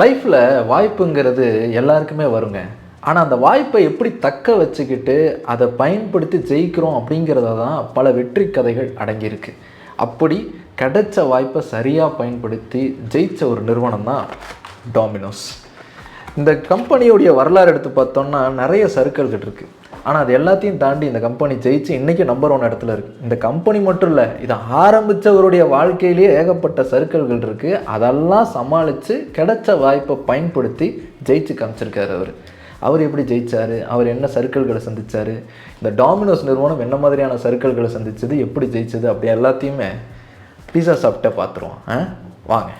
லைஃப்பில் வாய்ப்புங்கிறது எல்லாருக்குமே வருங்க. ஆனால் அந்த வாய்ப்பை எப்படி தக்க வச்சுக்கிட்டு அதை பயன்படுத்தி ஜெயிக்கிறோம் அப்படிங்கிறத தான் பல வெற்றி கதைகள் அடங்கியிருக்கு. அப்படி கிடைச்ச வாய்ப்பை சரியாக பயன்படுத்தி ஜெயித்த ஒரு நிறுவனம் தான் டாமினோஸ். இந்த கம்பெனியுடைய வரலாறு எடுத்து பார்த்தோம்னா நிறைய சர்க்கிள்கள் இருக்குது ஆனால் அது எல்லாத்தையும் தாண்டி இந்த கம்பெனி ஜெயிச்சு இன்றைக்கி நம்பர் ஒன் இடத்துல இருக்குது இந்த கம்பெனி மட்டும் இல்லை இதை ஆரம்பித்தவருடைய வாழ்க்கையிலேயே ஏகப்பட்ட சர்க்கிள்கள் இருக்குது அதெல்லாம் சமாளித்து கிடைச்ச வாய்ப்பை பயன்படுத்தி ஜெயிச்சு காமிச்சிருக்காரு அவர். அவர் எப்படி ஜெயிச்சார்? அவர் என்ன சர்க்கிள்களை சந்திச்சார்? இந்த டாமினோஸ் நிறுவனம் என்ன மாதிரியான சர்க்கிள்களை சந்தித்தது எப்படி ஜெயிச்சது? அப்படி எல்லாத்தையுமே பீஸா சாப்பிட்ட பார்த்துருவோம் ஆ? வாங்க.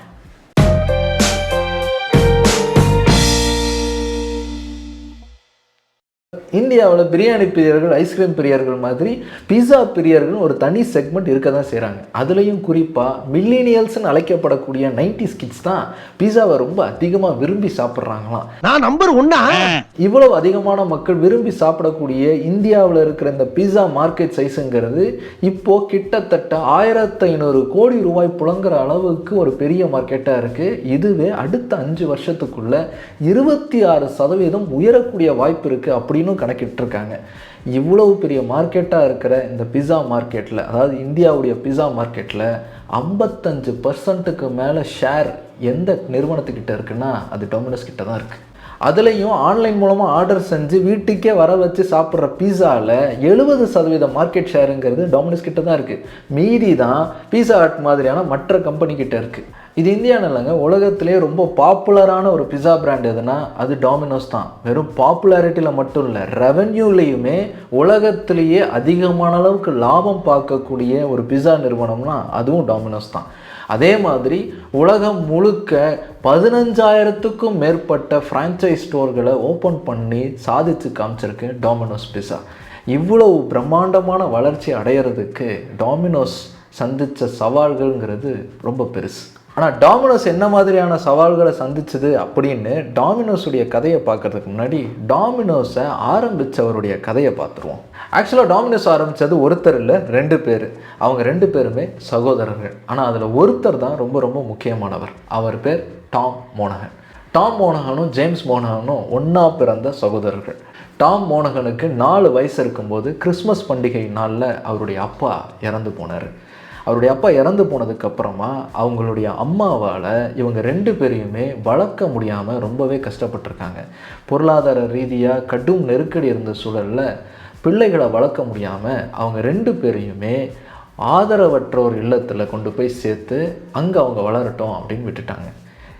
இந்தியாவில் பிரியாணி பிரியர்கள் ஐஸ்கிரீம் பிரியர்கள் மாதிரி பீஸா பிரியர்கள் ஒரு தனி செக்மெண்ட் இருக்க தான் செய்கிறாங்க அதுலேயும் குறிப்பாக மில்லினியல்ஸ்னு அழைக்கப்படக்கூடிய நைன்டி கிட்ஸ் தான் பீஸாவை ரொம்ப அதிகமாக விரும்பி சாப்பிட்றாங்களாம். நான் நம்பர் ஒன்னா இவ்வளவு அதிகமான மக்கள் விரும்பி சாப்பிடக்கூடிய இந்தியாவில் இருக்கிற இந்த பீஸா மார்க்கெட் சைஸுங்கிறது இப்போ கிட்டத்தட்ட ஆயிரத்தி ஐநூறு கோடி ரூபாய் புழங்குற அளவுக்கு ஒரு பெரிய மார்க்கெட்டாக இருக்குது இதுவே அடுத்த அஞ்சு வருஷத்துக்குள்ள இருபத்தி ஆறு சதவீதம் உயரக்கூடிய வாய்ப்பு இருக்குது அப்படின்னு கணக்கிட்டிருக்காங்க. இவ்வளவு பெரிய மார்க்கெட்டாக இருக்கிற இந்த பிஸா மார்க்கெட்டில் அதாவது இந்தியாவுடைய பிஸா மார்க்கெட்டில் ஐம்பத்தஞ்சு பர்சன்ட்டுக்கு மேலே ஷேர் எந்த நிறுவனத்துக்கிட்ட இருக்குன்னா அது டொமினோஸ் கிட்ட தான் இருக்குது அதுலேயும் ஆன்லைன் மூலமாக ஆர்டர் செஞ்சு வீட்டுக்கே வர வச்சு சாப்பிட்ற பீஸாவில் எழுபது சதவீத மார்க்கெட் ஷேருங்கிறது டாமினோஸ் கிட்ட தான் இருக்குது மீதி தான் பீஸா ஹட் மாதிரியான மற்ற கம்பெனிக்கிட்ட இருக்குது இது இந்தியாவில் இல்லைங்க உலகத்திலே ரொம்ப பாப்புலரான ஒரு பிஸா பிராண்ட் எதுனா அது டாமினோஸ் தான். வெறும் பாப்புலாரிட்டியில் மட்டும் இல்லை ரெவென்யூலேயுமே உலகத்திலேயே அதிகமான அளவுக்கு லாபம் பார்க்கக்கூடிய ஒரு பிஸா நிறுவனம்னா அதுவும் டாமினோஸ் தான். அதே மாதிரி உலகம் முழுக்க பதினஞ்சாயிரத்துக்கும் மேற்பட்ட ஃப்ரான்ச்சைஸ் ஸ்டோர்களை ஓப்பன் பண்ணி சாதித்து காமிச்சிருக்கு டாமினோஸ் பிஸா இவ்வளவு பிரம்மாண்டமான வளர்ச்சி அடையிறதுக்கு டாமினோஸ் சந்தித்த சவால்கள்ங்கிறது ரொம்ப பெருசு. ஆனால் டாமினோஸ் என்ன மாதிரியான சவால்களை சந்திச்சது அப்படின்னு டாமினோஸுடைய கதையை பார்க்கறதுக்கு முன்னாடி டாமினோஸை ஆரம்பித்தவருடைய கதையை பார்த்துருவோம். ஆக்சுவலாக டாமினோஸ் ஆரம்பித்தது ஒருத்தர் இல்லை ரெண்டு பேர். அவங்க ரெண்டு பேருமே சகோதரர்கள். ஆனால் அதில் ஒருத்தர் தான் ரொம்ப ரொம்ப முக்கியமானவர். அவர் பேர் டாம் மோனகன். டாம் மோனகனும் ஜேம்ஸ் மோனகனும் ஒன்றா பிறந்த சகோதரர்கள். டாம் மோனகனுக்கு நாலு வயசு இருக்கும்போது கிறிஸ்மஸ் பண்டிகை நாளில் அவருடைய அப்பா இறந்து போனார். அவருடைய அப்பா இறந்து போனதுக்கப்புறமா அவங்களுடைய அம்மாவால் இவங்க ரெண்டு பேரையுமே வளர்க்க முடியாமல் ரொம்பவே கஷ்டப்பட்டிருக்காங்க. பொருளாதார ரீதியாக கடும் நெருக்கடி இருந்த சூழலில் பிள்ளைகளை வளர்க்க முடியாமல் அவங்க ரெண்டு பேரையுமே ஆதரவற்றோர் இல்லத்தில் கொண்டு போய் சேர்த்து அங்கே அவங்க வளரட்டும் அப்படின்னு விட்டுட்டாங்க.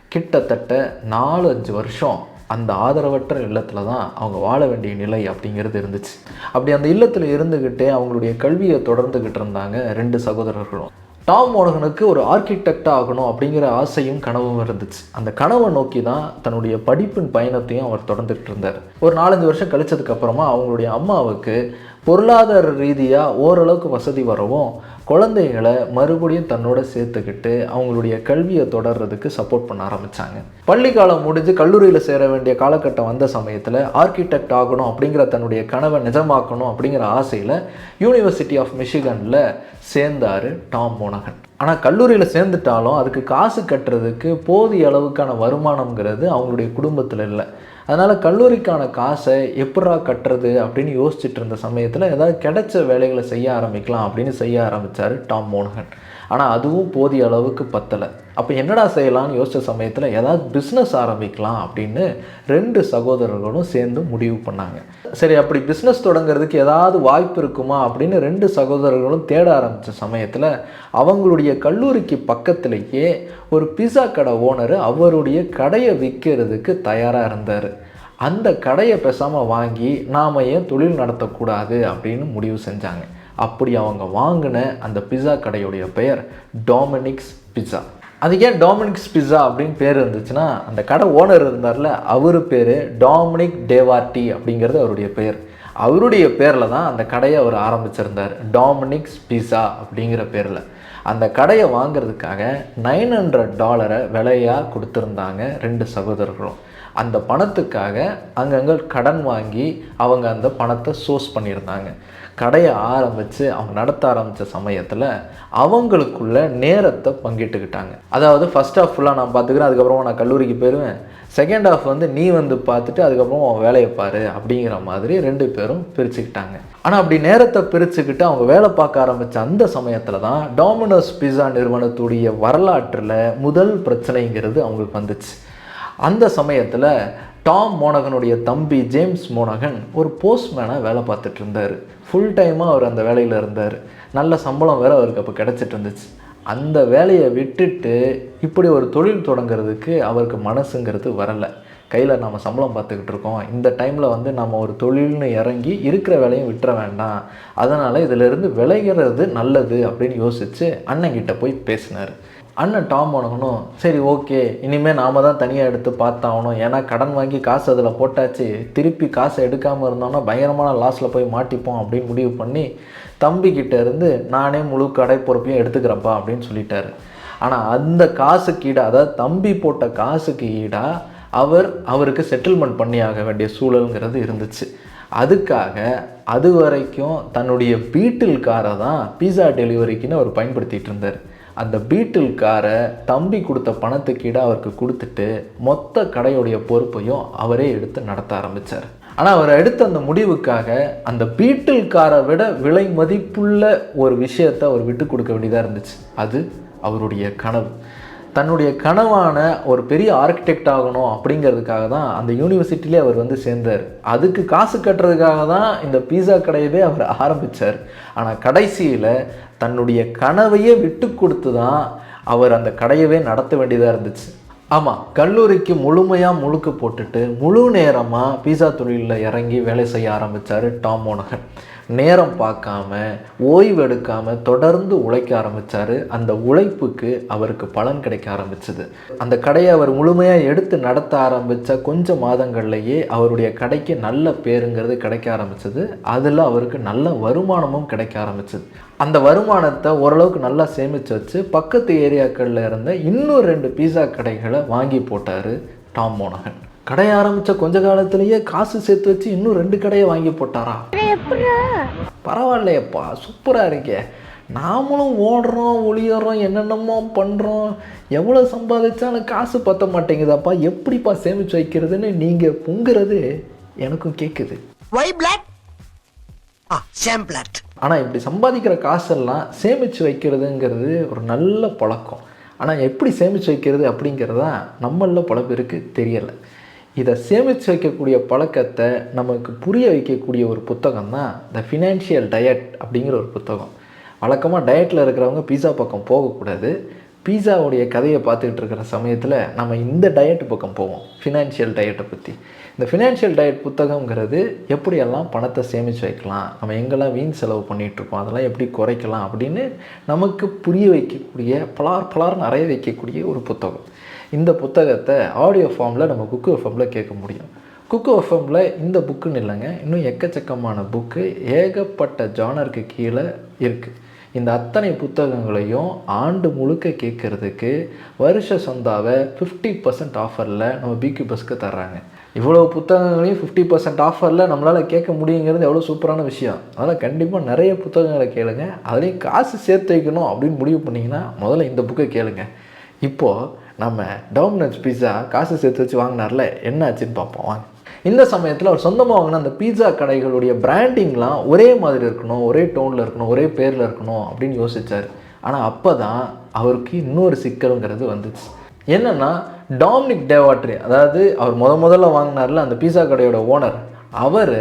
கிட்டத்தட்ட நாலு அஞ்சு வருஷம் அந்த ஆதரவற்ற இல்லத்தில் தான் அவங்க வாழ வேண்டிய நிலை அப்படிங்கிறது இருந்துச்சு. அப்படி அந்த இல்லத்தில் இருந்துக்கிட்டே அவங்களுடைய கல்வியை தொடர்ந்துக்கிட்டு இருந்தாங்க ரெண்டு சகோதரர்களும். டாம் மோனகனுக்கு ஒரு ஆர்கிடெக்ட் ஆகணும் அப்படிங்கிற ஆசையும் கனவும் இருந்துச்சு. அந்த கனவை நோக்கி தான் தன்னுடைய படிப்பின் பயணத்தையும் அவர் தொடர்ந்துட்டு இருந்தார். ஒரு நாலஞ்சு வருஷம் கழிச்சதுக்கு அப்புறமா அவங்களுடைய அம்மாவுக்கு பொருளாதார ரீதியாக ஓரளவுக்கு வசதி வரவும் குழந்தைகளை மறுபடியும் தன்னோட சேர்த்துக்கிட்டு அவங்களுடைய கல்வியை தொடர்றதுக்கு சப்போர்ட் பண்ண ஆரம்பித்தாங்க பள்ளி காலம் முடிஞ்சு கல்லூரியில் சேர வேண்டிய காலகட்டம் வந்த சமயத்தில் ஆர்கிடெக்ட் ஆகணும் அப்படிங்கிற தன்னுடைய கனவை நிஜமாக்கணும் அப்படிங்கிற ஆசையில் யூனிவர்சிட்டி ஆஃப் மிஷிகனில் சேர்ந்தார் டாம் மோனகன் ஆனால் கல்லூரியில் சேர்ந்துட்டாலும் அதுக்கு காசு கட்டுறதுக்கு போதிய அளவுக்கான வருமானம்ங்கிறது அவங்களுடைய குடும்பத்தில் இல்லை. அதனால் கல்லூரிக்கான காசை எப்படா கட்டுறது அப்படின்னு யோசிச்சுட்டு இருந்த சமயத்தில் ஏதாவது கிடைச்ச வேலைகளை செய்ய ஆரம்பிக்கலாம் அப்படின்னு செய்ய ஆரம்பித்தார் டாம் மோனகன். ஆனால் அதுவும் போதிய அளவுக்கு பத்தலை. அப்போ என்னடா செய்யலாம்னு யோசித்த சமயத்தில் ஏதாவது பிஸ்னஸ் ஆரம்பிக்கலாம் அப்படின்னு ரெண்டு சகோதரர்களும் சேர்ந்து முடிவு பண்ணாங்க. சரி அப்படி பிஸ்னஸ் தொடங்குறதுக்கு ஏதாவது வாய்ப்பு இருக்குமா அப்படின்னு ரெண்டு சகோதரர்களும் தேட ஆரம்பித்த சமயத்தில் அவங்களுடைய கல்லூரிக்கு பக்கத்திலேயே ஒரு பிஸா கடை ஓனர் அவருடைய கடையை விற்கிறதுக்கு தயாராக இருந்தார். அந்த கடையை பேசாமல் வாங்கி நாம் ஏன் தொழில் நடத்தக்கூடாது அப்படின்னு முடிவு செஞ்சாங்க. அப்படி அவங்க வாங்கின அந்த பிஸா கடையுடைய பெயர் டாமினிக்ஸ் பிஸா அது ஏன் டாமினிக்ஸ் பிஸா அப்படின்னு பேர் இருந்துச்சுன்னா அந்த கடை ஓனர் இருந்தார்ல அவர் பேர் டாமினிக் டேவார்டி அப்படிங்கிறது அவருடைய பேர். அவருடைய பேரில் தான் அந்த கடையை அவர் ஆரம்பிச்சிருந்தார். டாமினிக்ஸ் பிஸா அப்படிங்கிற பேரில். அந்த கடையை வாங்குறதுக்காக நைன் ஹண்ட்ரட் டாலரை விலையாக கொடுத்துருந்தாங்க ரெண்டு சகோதரர்களும். அந்த பணத்துக்காக அங்கங்கே கடன் வாங்கி அவங்க அந்த பணத்தை சோர்ஸ் பண்ணியிருந்தாங்க. கடையை ஆரம்பித்து அவங்க நடத்த ஆரம்பித்த சமயத்தில் அவங்களுக்குள்ள நேரத்தை பங்கிட்டுக்கிட்டாங்க. அதாவது ஃபஸ்ட் ஹாஃப் ஃபுல்லாக நான் பார்த்துக்கிறேன் அதுக்கப்புறமா நான் கல்லூரிக்கு போயிடுவேன் செகண்ட் ஹாஃப் வந்து நீ வந்து பார்த்துட்டு அதுக்கப்புறம் அவன் வேலையை பாரு அப்படிங்கிற மாதிரி ரெண்டு பேரும் பிரிச்சுக்கிட்டாங்க. ஆனால் அப்படி நேரத்தை பிரிச்சுக்கிட்டு அவங்க வேலை பார்க்க ஆரம்பித்த அந்த சமயத்தில் தான் டாமினோஸ் பிஸா நிறுவனத்துடைய வரலாற்றில் முதல் பிரச்சனைங்கிறது அவங்களுக்கு வந்துச்சு. அந்த சமயத்தில் டாம் மோனகனுடைய தம்பி ஜேம்ஸ் மோனகன் ஒரு போஸ்ட்மேனாக வேலை பார்த்துட்டு இருந்தார். ஃபுல் டைமாக அவர் அந்த வேலையில் இருந்தார். நல்ல சம்பளம் வேறு அவருக்கு அப்போ கிடச்சிட்டு இருந்துச்சு. அந்த வேலையை விட்டுட்டு இப்படி ஒரு தொழில் தொடங்குறதுக்கு அவருக்கு மனசுங்கிறது வரலை. கையில் நம்ம சம்பளம் பார்த்துக்கிட்டு இருக்கோம். இந்த டைமில் வந்து நம்ம ஒரு தொழில்னு இறங்கி இருக்கிற வேலையும் விட்டுற வேண்டாம். அதனால் இதிலிருந்து விளைகிறது நல்லது அப்படின்னு யோசித்து அண்ணங்கிட்ட போய் பேசினார். அண்ணன் டாம் உனக்கணும் சரி ஓகே. இனிமேல் நாம தான் தனியாக எடுத்து பார்த்தாகணும். ஏன்னா கடன் வாங்கி காசு அதில் போட்டாச்சு. திருப்பி காசை எடுக்காமல் இருந்தோம்னா பயங்கரமான லாஸில் போய் மாட்டிப்போம் அப்படின்னு முடிவு பண்ணி தம்பிக்கிட்ட இருந்து நானே முழு கடை பொறுப்பையும் எடுத்துக்கிறப்பா அப்படின்னு சொல்லிட்டாரு. ஆனால் அந்த காசுக்கு ஈடாக அதாவது தம்பி போட்ட காசுக்கு ஈடாக அவர் அவருக்கு செட்டில்மெண்ட் பண்ணி ஆக வேண்டிய சூழலுங்கிறது இருந்துச்சு. அதுக்காக அது வரைக்கும் தன்னுடைய பீட்டில் காரை தான் பீஸா டெலிவரிக்குன்னு அவர் பயன்படுத்திகிட்டு இருந்தார். அந்த பீட்டில் காரை தம்பி கொடுத்த பணத்துக்கீட அவருக்கு கொடுத்துட்டு மொத்த கடையுடைய பொறுப்பையும் அவரே எடுத்து நடத்த ஆரம்பித்தார் ஆனால் அவர் எடுத்த அந்த முடிவுக்காக அந்த பீட்டில்காரை விட விலை மதிப்புள்ள ஒரு விஷயத்தை அவர் விட்டு கொடுக்க வேண்டியதாக இருந்துச்சு. அது அவருடைய கனவு. தன்னுடைய கனவான ஒரு பெரிய ஆர்கிடெக்ட் ஆகணும் அப்படிங்கிறதுக்காக தான் அந்த யூனிவர்சிட்டிலே அவர் வந்து சேர்ந்தார். அதுக்கு காசு கட்டுறதுக்காக தான் இந்த பீஸா கடையவே அவர் ஆரம்பித்தார் ஆனால் கடைசியில் தன்னுடைய கனவையே விட்டு கொடுத்து தான் அவர் அந்த கடையவே நடத்த வேண்டியதாக இருந்துச்சு. ஆமாம் கல்லூரிக்கு முழுமையாக முழுக்க போட்டுட்டு முழு நேரமாக பீஸா தொழிலில் இறங்கி வேலை செய்ய ஆரம்பித்தார் டாம் மோனகன். நேரம் பார்க்காம ஓய்வு எடுக்காமல் தொடர்ந்து உழைக்க ஆரம்பித்தார் அந்த உழைப்புக்கு அவருக்கு பலன் கிடைக்க ஆரம்பிச்சது. அந்த கடையை அவர் முழுமையாக எடுத்து நடத்த ஆரம்பித்த கொஞ்சம் மாதங்கள்லேயே அவருடைய கடைக்கு நல்ல பேருங்கிறது கிடைக்க ஆரம்பிச்சது. அதில் அவருக்கு நல்ல வருமானமும் கிடைக்க ஆரம்பிச்சது. அந்த வருமானத்தை ஓரளவுக்கு நல்லா சேமித்து வச்சு பக்கத்து ஏரியாக்களில் இருந்த இன்னும் ரெண்டு பீஸா கடைகளை வாங்கி போட்டார் டாம் மோனகன். கடை ஆரம்பித்த கொஞ்ச காலத்திலேயே காசு சேர்த்து வச்சு இன்னும் ரெண்டு கடையை வாங்கி போட்டாரா? பரவாயில்லையப்பா சூப்பராக இருக்கே. நாமளும் ஓடுறோம் ஒளியறோம் என்னென்னமோ பண்ணுறோம் எவ்வளோ சம்பாதிச்சாலும் காசு பத்த மாட்டேங்குதாப்பா. எப்படிப்பா சேமித்து வைக்கிறதுன்னு நீங்கள் பொங்குறது எனக்கும் கேட்குது பிளாக் ஆனால் இப்படி சம்பாதிக்கிற காசெல்லாம் சேமித்து வைக்கிறதுங்கிறது ஒரு நல்ல பழக்கம். ஆனால் எப்படி சேமித்து வைக்கிறது அப்படிங்கிறதா நம்மளில் பல பேருக்கு தெரியலை. இதை சேமித்து வைக்கக்கூடிய பழக்கத்தை நமக்கு புரிய வைக்கக்கூடிய ஒரு புத்தகம் தான் த ஃபினான்ஷியல் டயட் அப்படிங்கிற ஒரு புத்தகம். வழக்கமாக டயட்டில் இருக்கிறவங்க பீஸா பக்கம் போகக்கூடாது. பீஸாவுடைய கதையை பார்த்துக்கிட்டு இருக்கிற சமயத்தில் நம்ம இந்த டயட் பக்கம் போவோம் ஃபினான்ஷியல் டயட்டை பற்றி இந்த ஃபினான்ஷியல் டயட் புத்தகங்கிறது எப்படியெல்லாம் பணத்தை சேமித்து வைக்கலாம் நம்ம எங்கெல்லாம் வீண் செலவு பண்ணிகிட்ருக்கோம் அதெல்லாம் எப்படி குறைக்கலாம் அப்படின்னு நமக்கு புரிய வைக்கக்கூடிய பலார் பலார் நிறைய வைக்கக்கூடிய ஒரு புத்தகம். இந்த புத்தகத்தை ஆடியோ ஃபார்மில் நம்ம குக்கு எஃப்எம்மில் கேட்க முடியும். குக்கு எஃப்எம்மில் இந்த புக்குன்னு இல்லைங்க இன்னும் எக்கச்சக்கமான புக்கு ஏகப்பட்ட ஜானருக்கு கீழே இருக்குது இந்த அத்தனை புத்தகங்களையும் ஆண்டு முழுக்க கேட்குறதுக்கு வருஷ சந்தாவை ஃபிஃப்டி பர்சன்ட் ஆஃபரில் நம்ம பிக்யூ பஸ்க்கு தர்றாங்க. இவ்வளோ புத்தகங்களையும் ஃபிஃப்டி பர்சன்ட் ஆஃபரில் நம்மளால் கேட்க முடியுங்கிறது எவ்வளோ சூப்பரான விஷயம். அதனால் கண்டிப்பாக நிறைய புத்தகங்களை கேளுங்க. அதுலேயும் காசு சேர்த்து வைக்கணும் அப்படின்னு முடிவு பண்ணிங்கன்னா முதல்ல இந்த புக்கை கேளுங்க. இப்போது நம்ம டோமினன்ஸ் பீஸா காசு சேர்த்து வச்சு வாங்கினார்ல என்ன ஆச்சுன்னு பார்ப்போம். வாங்க. இந்த சமயத்தில் அவர் சொந்தமாக வாங்கின அந்த பீஸா கடைகளுடைய பிராண்டிங்லாம் ஒரே மாதிரி இருக்கணும் ஒரே டோனில் இருக்கணும் ஒரே பேரில் இருக்கணும் அப்படின்னு யோசித்தார் ஆனால் அப்போ தான் அவருக்கு இன்னொரு சிக்கலுங்கிறது வந்துச்சு. என்னென்னா டாமினிக் டேவாட்ரி அதாவது அவர் முத முதல்ல வாங்கினார்ல அந்த பீஸா கடையோட ஓனர் அவர்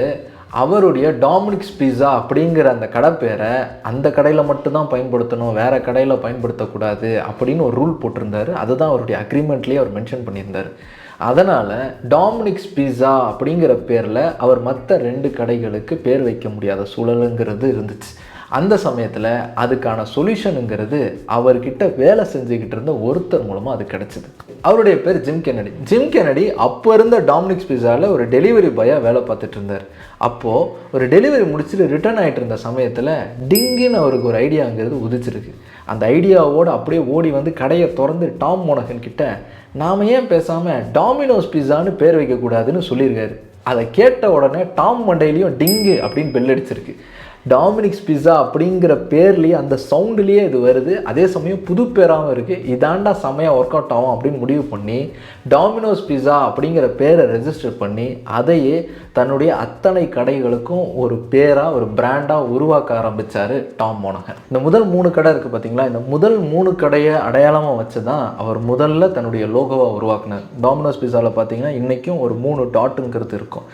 அவருடைய டாமினிக்ஸ் பீஸா அப்படிங்கிற அந்த கடை பேரை அந்த கடையில் மட்டும்தான் பயன்படுத்தணும் வேறு கடையில் பயன்படுத்தக்கூடாது அப்படின்னு ஒரு ரூல் போட்டிருந்தார். அதுதான் அவருடைய அக்ரிமெண்ட்லேயே அவர் மென்ஷன் பண்ணியிருந்தார். அதனால் டாமினிக்ஸ் பீஸா அப்படிங்கிற பேரில் அவர் மற்ற ரெண்டு கடைகளுக்கு பேர் வைக்க முடியாத சூழலுங்கிறது இருந்துச்சு. அந்த சமயத்தில் அதுக்கான சொல்யூஷனுங்கிறது அவர்கிட்ட வேலை செஞ்சுக்கிட்டு இருந்த ஒருத்தர் மூலமாக அது கிடச்சிது. அவருடைய பேர் ஜிம் கென்னடி. ஜிம் கென்னடி அப்போ இருந்த டாமினிக்ஸ் பிஸாவில் ஒரு டெலிவரி பாயாக வேலை பார்த்துட்டு இருந்தார். அப்போது ஒரு டெலிவரி முடிச்சுட்டு ரிட்டர்ன் ஆகிட்டு இருந்த சமயத்தில் டிங்குன்னு அவருக்கு ஒரு ஐடியாங்கிறது உதிச்சிருக்கு. அந்த ஐடியாவோடு அப்படியே ஓடி வந்து கடையை திறந்து டாம் மோனகன் கிட்ட நாம் ஏன் பேசாமல் டாமினோஸ் பிஸான்னு பேர் வைக்கக்கூடாதுன்னு சொல்லியிருக்காரு. அதை கேட்ட உடனே டாம் மண்டையிலையும் டிங்கு அப்படின்னு பெல் அடிச்சிருக்கு. டாமினிக்ஸ் பிஸா அப்படிங்கிற பேர்லேயே அந்த சவுண்டுலேயே இது வருது. அதே சமயம் புது பேராகவும் இருக்குது இதாண்டா செமையாக ஒர்க் அவுட் ஆகும் அப்படின்னு முடிவு பண்ணி டாமினோஸ் பிஸா அப்படிங்கிற பேரை ரெஜிஸ்டர் பண்ணி அதையே தன்னுடைய அத்தனை கடைகளுக்கும் ஒரு பேராக ஒரு பிராண்டாக உருவாக்க ஆரம்பித்தார் டாம் மோனகன். இந்த முதல் மூணு கடை இருக்குது பார்த்தீங்களா இந்த முதல் மூணு கடையை அடையாளமாக வச்சு தான் அவர் முதல்ல தன்னுடைய லோகோவை உருவாக்குனார். டாமினோஸ் பிஸாவில் பார்த்தீங்கன்னா இன்றைக்கும் ஒரு மூணு டாட்டுங்கிறது இருக்கும்.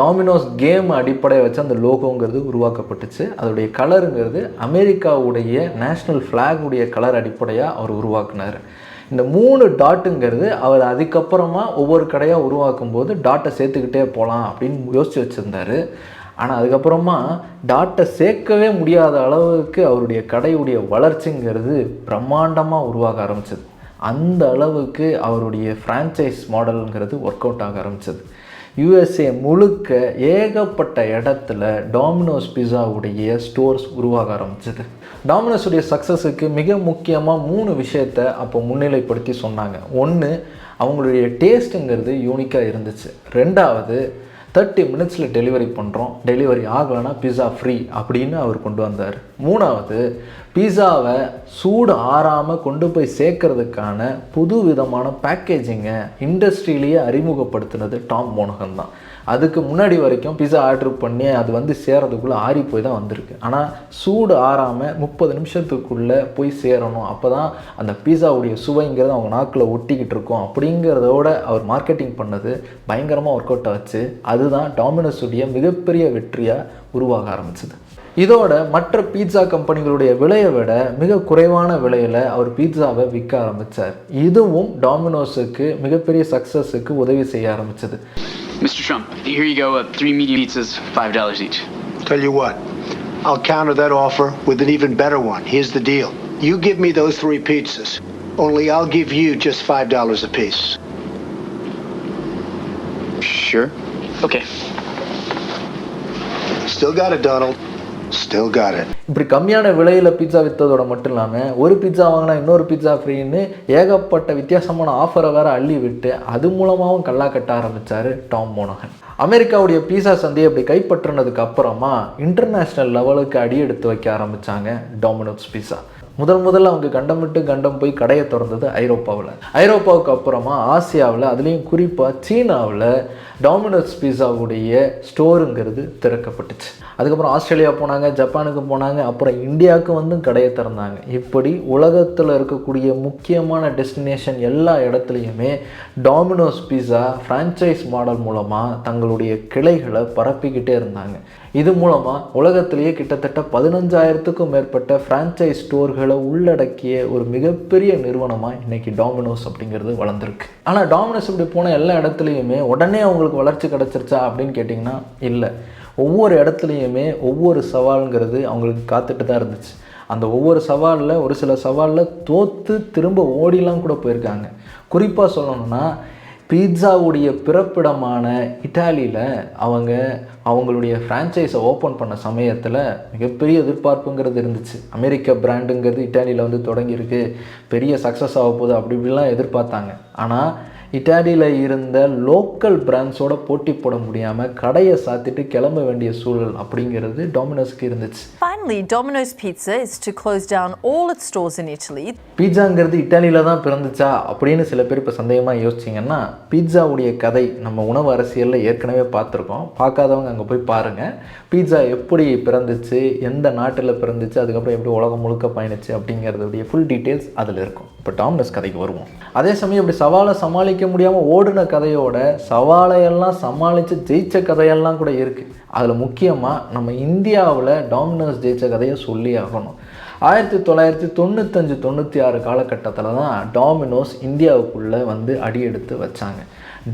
டாமினோஸ் கேம் அடிப்படையை வச்சு அந்த லோகோங்கிறது உருவாக்கப்பட்டுச்சு. அதோடைய கலருங்கிறது அமெரிக்காவுடைய நேஷ்னல் ஃப்ளாக் உடைய கலர் அடிப்படையாக அவர் உருவாக்குனார். இந்த மூணு டாட்டுங்கிறது அவர் அதுக்கப்புறமா ஒவ்வொரு கடையாக உருவாக்கும் போது டாட்டை சேர்த்துக்கிட்டே போகலாம் அப்படின்னு யோசிச்சு வச்சுருந்தாரு. ஆனால் அதுக்கப்புறமா டாட்டை சேர்க்கவே முடியாத அளவுக்கு அவருடைய கடையுடைய வளர்ச்சிங்கிறது பிரம்மாண்டமாக உருவாக ஆரம்பிச்சது. அந்த அளவுக்கு அவருடைய ஃப்ரான்ச்சைஸ் மாடலுங்கிறது ஒர்க் அவுட் ஆக ஆரம்பிச்சது. யுஎஸ்ஏ முழுக்க ஏகப்பட்ட இடத்துல டாமினோஸ் பிஸாவுடைய ஸ்டோர்ஸ் உருவாக ஆரம்பிச்சது. டாமினோஸுடைய சக்ஸஸுக்கு மிக முக்கியமாக மூணு விஷயத்தை அப்போ முன்னிலைப்படுத்தி சொன்னாங்க. ஒன்று அவங்களுடைய டேஸ்ட்டுங்கிறது யூனிக்காக இருந்துச்சு. ரெண்டாவது தேர்ட்டி மினிட்ஸில் டெலிவரி பண்ணுறோம் டெலிவரி ஆகலைன்னா பீஸா ஃப்ரீ அப்படின்னு அவர் கொண்டு வந்தார். மூணாவது பீஸாவை சூடு ஆறாமல் கொண்டு போய் சேர்க்கறதுக்கான புது விதமான பேக்கேஜிங்கை இண்டஸ்ட்ரியிலேயே அறிமுகப்படுத்தினது டாம் மோனகன் தான். அதுக்கு முன்னாடி வரைக்கும் பிஸா ஆர்டர் பண்ணி அது வந்து சேரதுக்குள்ளே ஆறி போய் தான் வந்திருக்கு. ஆனால் சூடு ஆறாமல் முப்பது நிமிஷத்துக்குள்ளே போய் சேரணும். அப்போ தான் அந்த பீஸாவுடைய சுவைங்கிறது அவங்க நாக்கில் ஒட்டிக்கிட்டு இருக்கும். அப்படிங்கிறதோட அவர் மார்க்கெட்டிங் பண்ணது பயங்கரமாக ஒர்க் அவுட் ஆச்சு அதுதான் டாமினோஸுடைய மிகப்பெரிய வெற்றியாக உருவாக ஆரம்பிச்சது. இதோட மற்ற பீட்சா கம்பெனிகளுடைய விலையை விட மிக குறைவான விலையில் அவர் பீட்சாவை விற்க ஆரம்பித்தார் இதுவும் டாமினோஸுக்கு மிகப்பெரிய சக்ஸஸுக்கு உதவி செய்ய ஆரம்பிச்சது. Mr. Trump, here you go. Uh, three medium pizzas, five dollars each. Tell you what, I'll counter that offer with an even better one. Here's the deal. You give me those three pizzas, only I'll give you just five dollars apiece. Sure. Okay. Still got it, Donald. Still got it இப்படி கம்மியான விலையில் pizza விற்றதோட மட்டும் இல்லாமல் ஒரு pizza வாங்கினா இன்னொரு pizza ஃப்ரீன்னு ஏகப்பட்ட வித்தியாசமான ஆஃபரை வேற அள்ளி விட்டு அது மூலமாகவும் கல்லா கட்ட ஆரம்பித்தார் டாம் மோனகன். அமெரிக்காவுடைய பீஸா சந்தையை அப்படி கைப்பற்றினதுக்கு அப்புறமா இன்டர்நேஷ்னல் லெவலுக்கு அடி எடுத்து வைக்க ஆரம்பித்தாங்க டொமினோஸ் பீஸா முதல் முதல்ல அவங்க கண்டம் விட்டு கண்டம் போய் கடையை திறந்தது ஐரோப்பாவில். ஐரோப்பாவுக்கு அப்புறமா ஆசியாவில் அதுலேயும் குறிப்பாக சீனாவில் டாமினோஸ் பீஸாவுடைய ஸ்டோருங்கிறது திறக்கப்பட்டுச்சு. அதுக்கப்புறம் ஆஸ்திரேலியா போனாங்க ஜப்பானுக்கு போனாங்க அப்புறம் இந்தியாவுக்கு வந்து கடையை திறந்தாங்க. இப்படி உலகத்தில் இருக்கக்கூடிய முக்கியமான டெஸ்டினேஷன் எல்லா இடத்துலையுமே டாமினோஸ் பீஸா ஃப்ரான்ச்சைஸ் மாடல் மூலமாக தங்களுடைய கிளைகளை பரப்பிக்கிட்டே இருந்தாங்க. இது மூலமாக உலகத்திலேயே கிட்டத்தட்ட பதினஞ்சாயிரத்துக்கும் மேற்பட்ட ஃப்ரான்ச்சைஸ் ஸ்டோர்களை உள்ளடக்கிய ஒரு மிகப்பெரிய நிறுவனமாக இன்றைக்கி டாமினோஸ் அப்படிங்கிறது வளர்ந்துருக்கு. ஆனால் டாமினோஸ் இப்படி போன எல்லா இடத்துலையுமே உடனே அவங்களுக்கு வளர்ச்சி கிடச்சிருச்சா அப்படின்னு கேட்டிங்கன்னா இல்லை. ஒவ்வொரு இடத்துலையுமே ஒவ்வொரு சவாலுங்கிறது அவங்களுக்கு காத்துட்டு தான் இருந்துச்சு. அந்த ஒவ்வொரு சவாலில் ஒரு சில சவாலில் தோற்று திரும்ப ஓடிலாம் கூட போயிருக்காங்க. குறிப்பாக சொல்லணும்னா பீட்சாவுடைய பிறப்பிடமான இட்டாலியில் அவங்க அவங்களுடைய ஃப்ரான்ச்சைஸை ஓப்பன் பண்ண சமயத்தில் மிகப்பெரிய எதிர்பார்ப்புங்கிறது இருந்துச்சு. அமெரிக்க பிராண்டுங்கிறது இட்டாலியில் வந்து தொடங்கியிருக்கு. பெரிய சக்ஸஸ் ஆக போகுது அப்படி இப்படிலாம் எதிர்பார்த்தாங்க. ஆனால் இட்டாலியில் இருந்த லோக்கல் பிராண்ட்ஸோட போட்டி போட முடியாமல் கடையை சாத்திட்டு கிளம்ப வேண்டிய சூழல் அப்படிங்கிறது டாமினோஸ்க்கு இருந்துச்சு. Finally, Domino's Pizza is to close down all its stores in Italy. பீட்சாங்கிறது இட்டாலியில் தான் பிறந்துச்சா அப்படின்னு சில பேர் இப்போ சந்தேகமாக யோசிச்சிங்கன்னா பீட்சாவுடைய கதை நம்ம உணவு அரசியலில் ஏற்கனவே பார்த்துருக்கோம். பார்க்காதவங்க அங்கே போய் பாருங்கள் பீட்சா எப்படி பிறந்துச்சு எந்த நாட்டில் பிறந்துச்சு அதுக்கப்புறம் எப்படி உலகம் முழுக்க பயணிச்சு அப்படிங்கிறதுடைய ஃபுல் டீட்டெயில்ஸ் அதில் இருக்கும். இப்போ டாமினஸ் கதைக்கு வருவோம். அதே சமயம் இப்படி சவாலை சமாளிக்க முடியாமல் ஓடின கதையோட சவாலையெல்லாம் சமாளித்து ஜெயிச்ச கதையெல்லாம் கூட இருக்குது அதில் முக்கியமாக நம்ம இந்தியாவில் டாமினோஸ் ஜெயிச்ச கதையை சொல்லி ஆகணும். ஆயிரத்தி தொள்ளாயிரத்தி தொண்ணூத்தஞ்சு தொண்ணூற்றி ஆறு காலகட்டத்தில் தான் டாமினோஸ் இந்தியாவுக்குள்ளே வந்து அடியெடுத்து வச்சாங்க.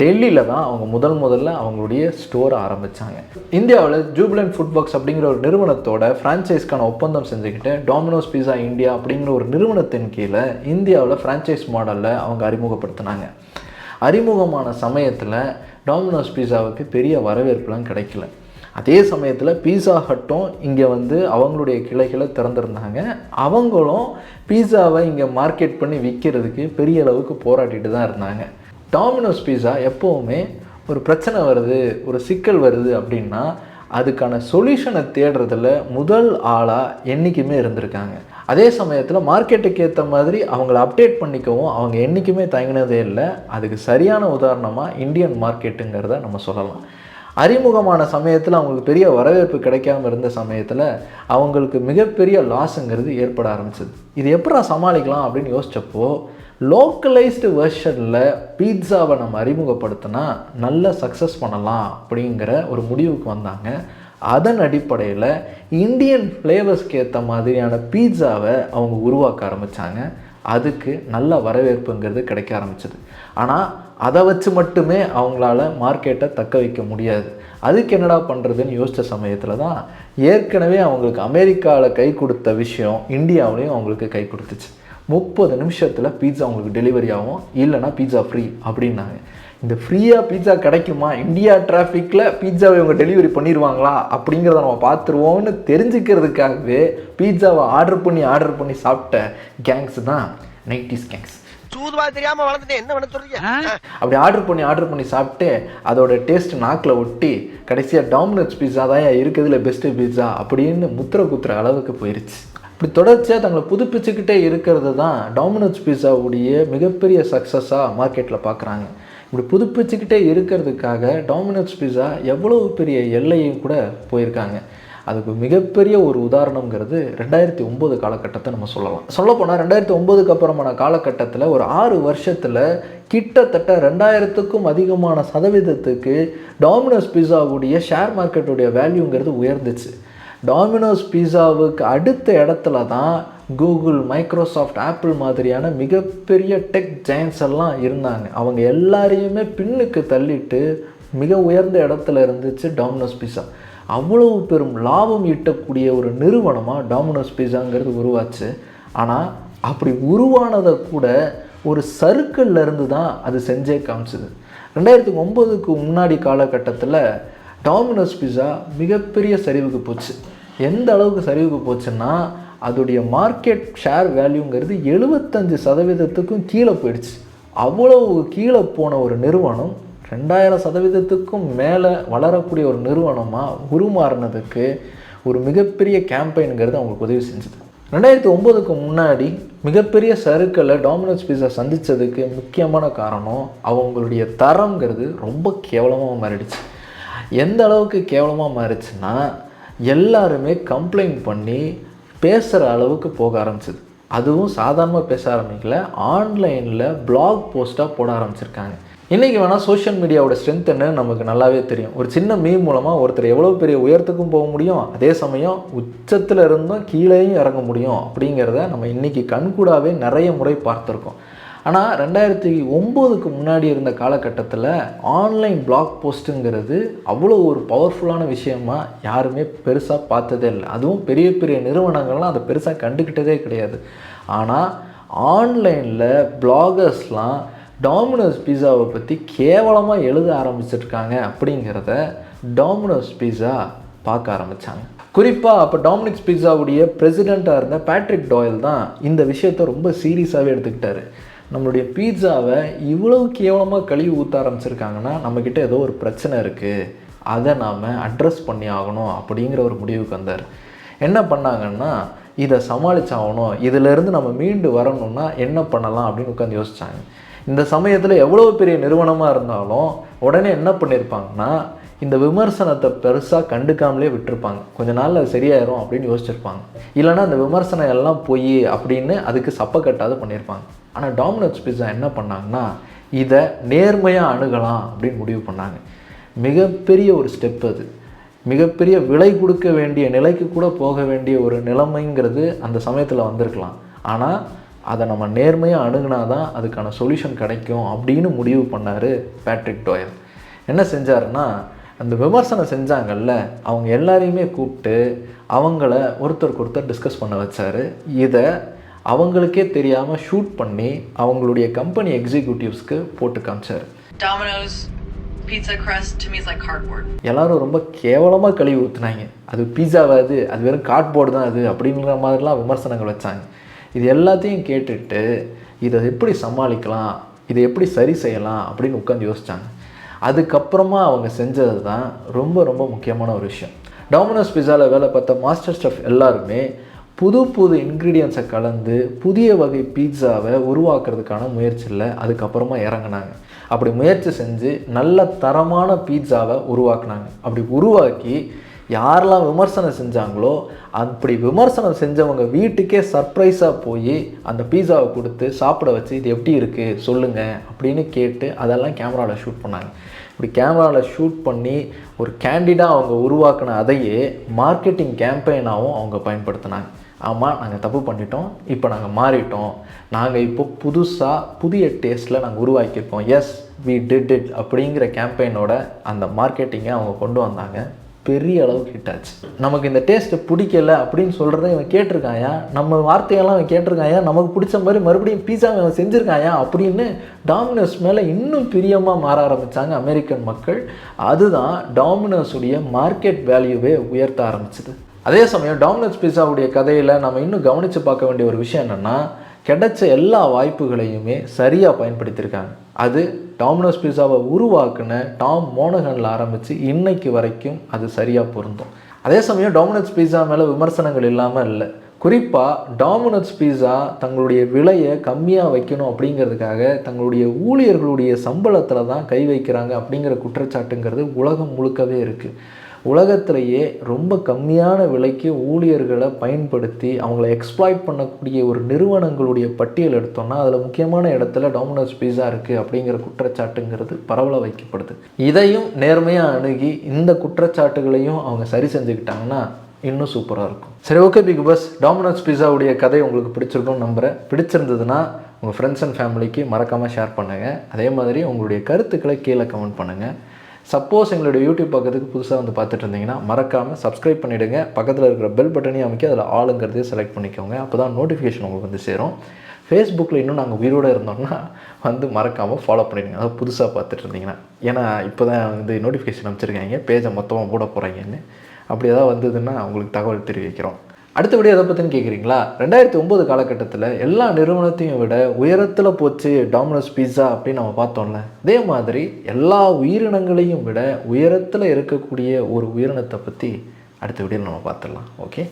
டெல்லியில் தான் அவங்க முதல் முதல்ல அவங்களுடைய ஸ்டோர் ஆரம்பித்தாங்க இந்தியாவில் ஜூபிலன் ஃபுட் ஒர்க்ஸ் அப்படிங்கிற ஒரு நிறுவனத்தோட ஃப்ரான்ச்சைஸ்க்கான ஒப்பந்தம் செஞ்சுக்கிட்டு டாமினோஸ் பீஸா இந்தியா அப்படிங்கிற ஒரு நிறுவனத்தின் கீழே இந்தியாவில் ஃப்ரான்ச்சைஸ் மாடலில் அவங்க அறிமுகப்படுத்தினாங்க. அறிமுகமான சமயத்தில் டாமினோஸ் பீஸாவுக்கு பெரிய வரவேற்புலாம் கிடைக்கல. அதே சமயத்தில் பீஸா ஹட்டும் இங்கே வந்து அவங்களுடைய கிளைகளை திறந்திருந்தாங்க. அவங்களும் பீஸாவை இங்கே மார்க்கெட் பண்ணி விற்கிறதுக்கு பெரிய அளவுக்கு போராடிட்டு தான் இருந்தாங்க. டாமினோஸ் பீஸா எப்போவுமே ஒரு பிரச்சனை வருது ஒரு சிக்கல் வருது அப்படின்னா அதுக்கான சொல்யூஷனை தேடுறதுல முதல் ஆளாக என்றைக்குமே இருந்திருக்காங்க. அதே சமயத்தில் மார்க்கெட்டுக்கு ஏற்ற மாதிரி அவங்கள அப்டேட் பண்ணிக்கவும் அவங்க என்றைக்குமே தயங்கினதே இல்லை. அதுக்கு சரியான உதாரணமாக இந்தியன் மார்க்கெட்டுங்கிறத நம்ம சொல்லலாம். அறிமுகமான சமயத்தில் அவங்களுக்கு பெரிய வரவேற்பு கிடைக்காம இருந்த சமயத்தில் அவங்களுக்கு மிகப்பெரிய லாஸுங்கிறது ஏற்பட ஆரம்பிச்சது. இது எப்படா சமாளிக்கலாம் அப்படின்னு யோசித்தப்போ லோக்கலைஸ்டு வெர்ஷனில் பீட்சாவை நம்ம அறிமுகப்படுத்தினா நல்ல சக்ஸஸ் பண்ணலாம் அப்படிங்கிற ஒரு முடிவுக்கு வந்தாங்க. அதன் அடிப்படையில் இந்தியன் ஃப்ளேவர்ஸ்க்கு ஏற்ற மாதிரியான பீட்சாவை அவங்க உருவாக்க ஆரம்பித்தாங்க அதுக்கு நல்ல வரவேற்புங்கிறது கிடைக்க ஆரம்பிச்சது. ஆனால் அதை வச்சு மட்டுமே அவங்களால மார்க்கெட்டை தக்க வைக்க முடியாது. அதுக்கு என்னடா பண்ணுறதுன்னு யோசித்த சமயத்தில் தான் ஏற்கனவே அவங்களுக்கு அமெரிக்காவில் கை கொடுத்த விஷயம் இந்தியாவிலையும் அவங்களுக்கு கை கொடுத்துச்சு. முப்பது நிமிஷத்தில் பீட்சா உங்களுக்கு டெலிவரி ஆகும். இல்லைனா பீட்சா ஃப்ரீ அப்படின்னாங்க. இந்த ஃப்ரீயாக பீட்சா கிடைக்குமா? இந்தியா டிராஃபிக்கில் பீட்சாவை இவங்க டெலிவரி பண்ணிடுவாங்களா அப்படிங்கிறத நம்ம பார்த்துருவோம்னு தெரிஞ்சுக்கிறதுக்காகவே பீட்சாவை ஆர்டர் பண்ணி ஆர்டர் பண்ணி சாப்பிட்ட கேங்ஸ் தான் நைன்டிஸ் கேங்ஸ் சூதுவா தெரியாம வளர்ந்துட்டு என்ன பண்ண சொல்றீங்க? அப்படி ஆர்டர் பண்ணி ஆர்டர் பண்ணி சாப்பிட்டு அதோட டேஸ்ட் நாக்கில் ஒட்டி கடைசியாக டாமினோஸ் பீஸா தான் இருக்கிறதுல பெஸ்ட்டு பீட்சா அப்படின்னு முத்திர குத்துற அளவுக்கு போயிருச்சு. இப்படி தொடர்ச்சியாக தங்களை புதுப்பிச்சுக்கிட்டே இருக்கிறது தான் டாமினோஸ் பீஸாவுடைய மிகப்பெரிய சக்ஸஸாக மார்க்கெட்டில் பார்க்குறாங்க இப்படி புதுப்பிச்சுக்கிட்டே இருக்கிறதுக்காக டாமினோஸ் பீஸா எவ்வளவு பெரிய எல்லையும் கூட போயிருக்காங்க. அதுக்கு மிகப்பெரிய ஒரு உதாரணங்கிறது ரெண்டாயிரத்தி ஒம்பது காலகட்டத்தை நம்ம சொல்லலாம். சொல்லப்போனால் ரெண்டாயிரத்தி ஒம்பதுக்கு அப்புறமான காலகட்டத்தில் ஒரு ஆறு வருஷத்தில் கிட்டத்தட்ட ரெண்டாயிரத்துக்கும் அதிகமான சதவீதத்துக்கு டாமினோஸ் பீஸாவுடைய ஷேர் மார்க்கெட்டுடைய வேல்யூங்கிறது உயர்ந்துச்சு. டாமினோஸ் பீஸாவுக்கு அடுத்த இடத்துல தான் கூகுள் மைக்ரோசாஃப்ட் ஆப்பிள் மாதிரியான மிகப்பெரிய டெக் ஜெயின்ஸ் எல்லாம் இருந்தாங்க. அவங்க எல்லாரையுமே பின்னுக்கு தள்ளிட்டு மிக உயர்ந்த இடத்துல இருந்துச்சு டாமினோஸ் பீஸா அவ்வளவு பெரும் லாபம் ஈட்டக்கூடிய ஒரு நிறுவனமாக டாமினோஸ் பீஸாங்கிறது உருவாச்சு. ஆனால் அப்படி உருவானதை கூட ஒரு சர்க்கிளில் இருந்து தான் அது செஞ்சே காமிச்சுது. ரெண்டாயிரத்தி ஒம்போதுக்கு முன்னாடி காலகட்டத்தில் டாமினோஸ் பீஸா மிகப்பெரிய சரிவுக்கு போச்சு. எந்த அளவுக்கு சரிவுக்கு போச்சுன்னா அதோடைய மார்க்கெட் ஷேர் வேல்யூங்கிறது எழுபத்தஞ்சு சதவீதத்துக்கும் கீழே போயிடுச்சு. அவ்வளவு கீழே போன ஒரு நிறுவனம் ரெண்டாயிரம் சதவீதத்துக்கும் மேலே வளரக்கூடிய ஒரு நிறுவனமாக உருமாறினதுக்கு ஒரு மிகப்பெரிய கேம்பெயின்ங்கிறது அவங்களுக்கு உதவி செஞ்சுது. ரெண்டாயிரத்தி ஒம்போதுக்கு முன்னாடி மிகப்பெரிய சருக்களை டாமினோஸ் பீஸா சந்தித்ததுக்கு முக்கியமான காரணம் அவங்களுடைய தரங்கிறது ரொம்ப கேவலமாக மாறிடுச்சு. எந்த அளவுக்கு கேவலமாக மாறிடுச்சுன்னா எல்லாருமே கம்ப்ளைண்ட் பண்ணி பேசுகிற அளவுக்கு போக ஆரம்பிச்சது. அதுவும் சாதாரணமாக பேச ஆரம்பிக்கல. ஆன்லைனில் பிளாக் போஸ்ட்டாக போட ஆரம்பிச்சிருக்காங்க. இன்றைக்கி வேணால் சோஷியல் மீடியாவோட ஸ்ட்ரென்த் என்ன? நமக்கு நல்லாவே தெரியும். ஒரு சின்ன மீ மூலமாக ஒருத்தர் எவ்வளோ பெரிய உயரத்துக்கும் போக முடியும்? அதே சமயம் உச்சத்தில் இருந்தும் கீழேயும் இறங்க முடியும் அப்படிங்கிறத நம்ம இன்றைக்கி கண்கூடாவே நிறைய முறை பார்த்துருக்கோம். ஆனால் ரெண்டாயிரத்தி ஒம்போதுக்கு முன்னாடி இருந்த காலகட்டத்தில் ஆன்லைன் பிளாக் போஸ்ட்டுங்கிறது அவ்வளோ ஒரு பவர்ஃபுல்லான விஷயமா யாருமே பெருசாக பார்த்ததே இல்லை. அதுவும் பெரிய பெரிய நிறுவனங்கள்லாம் அதை பெருசாக கண்டுக்கிட்டதே கிடையாது. ஆனால் ஆன்லைனில் பிளாகர்ஸ்லாம் டாமினோஸ் பீஸாவை பற்றி கேவலமாக எழுத ஆரம்பிச்சிருக்காங்க அப்படிங்கிறத டாமினோஸ் பீஸா பார்க்க ஆரம்பித்தாங்க குறிப்பாக அப்போ டாமினிக்ஸ் பீஸாவுடைய பிரசிடெண்ட்டாக இருந்த பேட்ரிக் டாயல் தான் இந்த விஷயத்தை ரொம்ப சீரியஸாகவே எடுத்துக்கிட்டாரு. நம்மளுடைய பீட்சாவை இவ்வளவு கேவலமாக கழுவி ஊற்ற ஆரம்பிச்சிருக்காங்கன்னா நம்மக்கிட்ட ஏதோ ஒரு பிரச்சனை இருக்குது அதை நாம் அட்ரஸ் பண்ணி ஆகணும் அப்படிங்கிற ஒரு முடிவுக்கு வந்தார். என்ன பண்ணாங்கன்னா இதை சமாளிச்சாகணும். இதிலேருந்து நம்ம மீண்டு வரணும்னா என்ன பண்ணலாம் அப்படின்னு உட்காந்து யோசிச்சாங்க. இந்த சமயத்தில் எவ்வளோ பெரிய நிறுவனமாக இருந்தாலும் உடனே என்ன பண்ணியிருப்பாங்கன்னா இந்த விமர்சனத்தை பெருசாக கண்டுக்காமலே விட்டுருப்பாங்க. கொஞ்ச நாளில் அது சரியாயிரும் அப்படின்னு யோசிச்சிருப்பாங்க. இல்லைன்னா அந்த விமர்சனம் எல்லாம் போய் அப்படின்னு அதுக்கு சப்ப கட்டாத பண்ணியிருப்பாங்க ஆனால் டாமினோஸ் பிஸா என்ன பண்ணாங்கன்னா இதை நேர்மையாக அணுகலாம் அப்படின்னு முடிவு பண்ணாங்க. மிகப்பெரிய ஒரு ஸ்டெப் அது. மிகப்பெரிய விலை கொடுக்க வேண்டிய நிலைக்கு கூட போக வேண்டிய ஒரு நிலைமைங்கிறது அந்த சமயத்தில் வந்திருக்கலாம். ஆனால் அதை நம்ம நேர்மையாக அணுகுனா தான் அதுக்கான சொல்யூஷன் கிடைக்கும் அப்படின்னு முடிவு பண்ணார் பேட்ரிக் டோயல் என்ன செஞ்சாருன்னா அந்த விமர்சனம் செஞ்சாங்கல்ல அவங்க எல்லாரையுமே கூப்பிட்டு அவங்கள ஒருத்தருக்கு ஒருத்தர் டிஸ்கஸ் பண்ண வச்சாரு. இதை அவங்களுக்கே தெரியாமல் ஷூட் பண்ணி அவங்களுடைய கம்பெனி எக்ஸிக்யூட்டிவ்ஸ்க்கு போட்டு காமிச்சார். எல்லாரும் ரொம்ப கேவலமாக கழுவி ஊற்றுனாங்க அது பீஸாவா அது? அது வெறும் கார்ட்போர்டு தான் அது? அப்படிங்கிற மாதிரிலாம் விமர்சனங்கள் வச்சாங்க. இது எல்லாத்தையும் கேட்டுட்டு இதை எப்படி சமாளிக்கலாம்? இதை எப்படி சரி செய்யலாம்? அப்படின்னு உட்காந்து யோசிச்சாங்க. அதுக்கப்புறமா அவங்க செஞ்சது தான் ரொம்ப ரொம்ப முக்கியமான ஒரு விஷயம். டாமினோஸ் பிஸாவில் வேலை பார்த்த மாஸ்டர் ஸ்டெஃப் எல்லாருமே புது புது இன்க்ரீடியன்ஸை கலந்து புதிய வகை பீட்சாவை உருவாக்குறதுக்கான முயற்சியில் அதுக்கப்புறமா இறங்குனாங்க. அப்படி முயற்சி செஞ்சு நல்ல தரமான பீட்சாவை உருவாக்குனாங்க. அப்படி உருவாக்கி யாரெல்லாம் விமர்சனம் செஞ்சாங்களோ அப்படி விமர்சனம் செஞ்சவங்க வீட்டுக்கே சர்ப்ரைஸாக போய் அந்த பீஸாவை கொடுத்து சாப்பிட வச்சு இது எப்படி இருக்குது சொல்லுங்கள் அப்படின்னு கேட்டு அதெல்லாம் கேமராவில் ஷூட் பண்ணாங்க. இப்படி கேமராவில் ஷூட் பண்ணி ஒரு கேண்டிடாக அவங்க உருவாக்கின அதையே மார்க்கெட்டிங் கேம்பெயினாகவும் அவங்க பயன்படுத்தினாங்க. ஆமாம் நாங்கள் தப்பு பண்ணிட்டோம் இப்போ நாங்கள் மாறிட்டோம். நாங்கள் இப்போ புதுசாக புதிய டேஸ்ட்டில் நாங்கள் உருவாக்கியிருக்கோம். எஸ் வி டிட் இட் அப்படிங்கிற கேம்பெயினோட அந்த மார்க்கெட்டிங்கை அவங்க கொண்டு வந்தாங்க. பெரிய அளவுக்கு ஹிட் ஆச்சு. நமக்கு இந்த டேஸ்ட்டு பிடிக்கல அப்படின்னு சொல்கிறத இவன் கேட்டிருக்காயா? நம்ம வார்த்தையெல்லாம் அவன் கேட்டிருக்காயா? நமக்கு பிடிச்ச மாதிரி மறுபடியும் பீஸா அவன் செஞ்சுருக்காயா? அப்படின்னு டாமினோஸ் மேலே இன்னும் பிரியமாக மாற ஆரம்பித்தாங்க அமெரிக்கன் மக்கள். அதுதான் டாமினோஸுடைய மார்க்கெட் வேல்யூவே உயர்த்த ஆரம்பிச்சது. அதே சமயம் டாமினோஸ் பீஸாவுடைய கதையில் நம்ம இன்னும் கவனித்து பார்க்க வேண்டிய ஒரு விஷயம் என்னென்னா கிடைச்ச எல்லா வாய்ப்புகளையுமே சரியாக பயன்படுத்தியிருக்காங்க. அது டாமினோஸ் பீஸாவை உருவாக்குன டாம் மோனகனில் ஆரம்பித்து இன்னைக்கு வரைக்கும் அது சரியாக பொருந்தும். அதே சமயம் டாமினோஸ் பீஸா மேலே விமர்சனங்கள் இல்லாமல் இல்லை. குறிப்பாக டாமினோஸ் பீஸா தங்களுடைய விலையை கம்மியாக வைக்கணும் அப்படிங்கிறதுக்காக தங்களுடைய ஊழியர்களுடைய சம்பளத்தில் தான் கை வைக்கிறாங்க அப்படிங்கிற குற்றச்சாட்டுங்கிறது உலகம் முழுக்கவே இருக்குது உலகத்திலேயே ரொம்ப கம்மியான விலைக்கு ஊழியர்களை பயன்படுத்தி அவங்கள எக்ஸ்ப்ளாய்ட் பண்ணக்கூடிய ஒரு நிறுவனங்களுடைய பட்டியல் எடுத்தோம்னா அதில் முக்கியமான இடத்துல டாமினோஸ் பீஸா இருக்குது அப்படிங்கிற குற்றச்சாட்டுங்கிறது பரவல வைக்கப்படுது. இதையும் நேர்மையாக அணுகி இந்த குற்றச்சாட்டுகளையும் அவங்க சரி செஞ்சுக்கிட்டாங்கன்னா இன்னும் சூப்பராக இருக்கும். சரி ஓகே பிக் பஸ் டாமினோஸ் பீஸாவுடைய கதை உங்களுக்கு பிடிச்சிருக்கும்னு நம்புகிறேன் பிடிச்சிருந்ததுன்னா உங்கள் ஃப்ரெண்ட்ஸ் அண்ட் ஃபேமிலிக்கு மறக்காமல் ஷேர் பண்ணுங்கள் அதே மாதிரி உங்களுடைய கருத்துக்களை கீழே கமெண்ட் பண்ணுங்கள் சப்போஸ் எங்களுடைய யூடியூப் பக்கத்துக்கு புதுசாக வந்து பார்த்துட்டு இருந்தீங்கன்னா மறக்காமல் சப்ஸ்கிரைப் பண்ணிவிடுங்க பக்கத்தில் இருக்கிற பெல் பட்டனையும் அமைக்க அதில் ஆளுங்கிறதையும் செலக்ட் பண்ணிக்கோங்க. அப்போ தான் நோட்டிஃபிகேஷன் உங்களுக்கு வந்து சேரும். ஃபேஸ்புக்கில் இன்னும் நாங்கள் உயிரோடு இருந்தோம்னா வந்து மறக்காமல் ஃபாலோ பண்ணிடுங்க. அதாவது புதுசாக பார்த்துட்டு இருந்தீங்கன்னா ஏன்னா இப்போ தான் வந்து நோட்டிஃபிகேஷன் அமைச்சிருக்காங்க பேஜை மொத்தமாக போட போகிறாங்கன்னு அப்படி ஏதாவது வந்ததுன்னா உங்களுக்கு தகவல் தெரிவிக்கிறோம். அடுத்தபடி எதை பற்றின்னு கேட்குறீங்களா ரெண்டாயிரத்தி ஒம்பது காலகட்டத்தில் எல்லா நிறுவனத்தையும் விட உயரத்தில் போச்சு டாமினோஸ் பீஸா அப்படின்னு நம்ம பார்த்தோம்ல. அதே மாதிரி எல்லா உயிரினங்களையும் விட உயரத்தில் இருக்கக்கூடிய ஒரு உயிரினத்தை பற்றி அடுத்த வீடியோவில் நம்ம பார்த்துடலாம். ஓகே